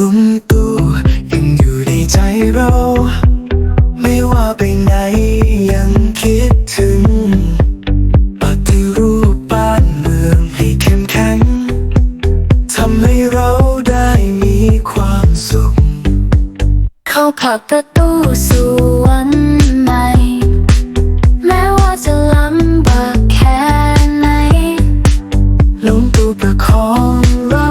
ลุงตู้ยังอยู่ในใจเรา ไม่ว่าไปไหนยังคิดถึงปฏิรูปบ้านเมืองให้เข้มแข็งทำให้เราได้มีความสุข เขาผักประตูสู่วันใหม่ แม้ว่าจะลำบากแค่ไหนลุงตู้ประคองรา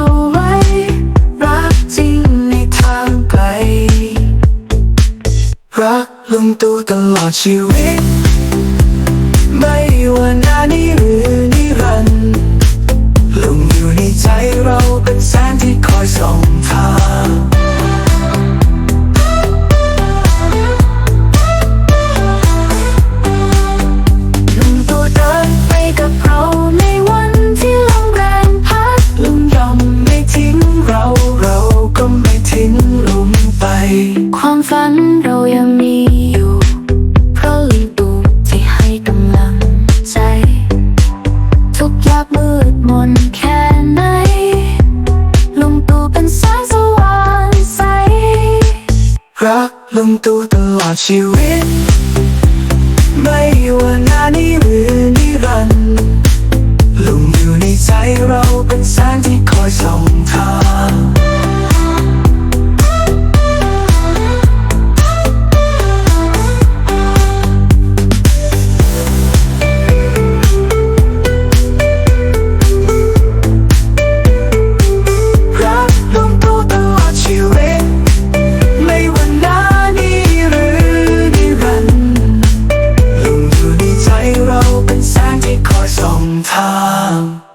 ลุงตู่ตลอดชีวิต ไม่ว่านานี้หรือนิรันดร์ลุงอยู่ในใจเราเป็นแสงที่คอยส่องทางลุง มืดมนแค่ไหน ลุงตู่เป็นแสงสว่างใส รักลุงตู่ตลอดชีวิต ไม่ว่านานี้ 감.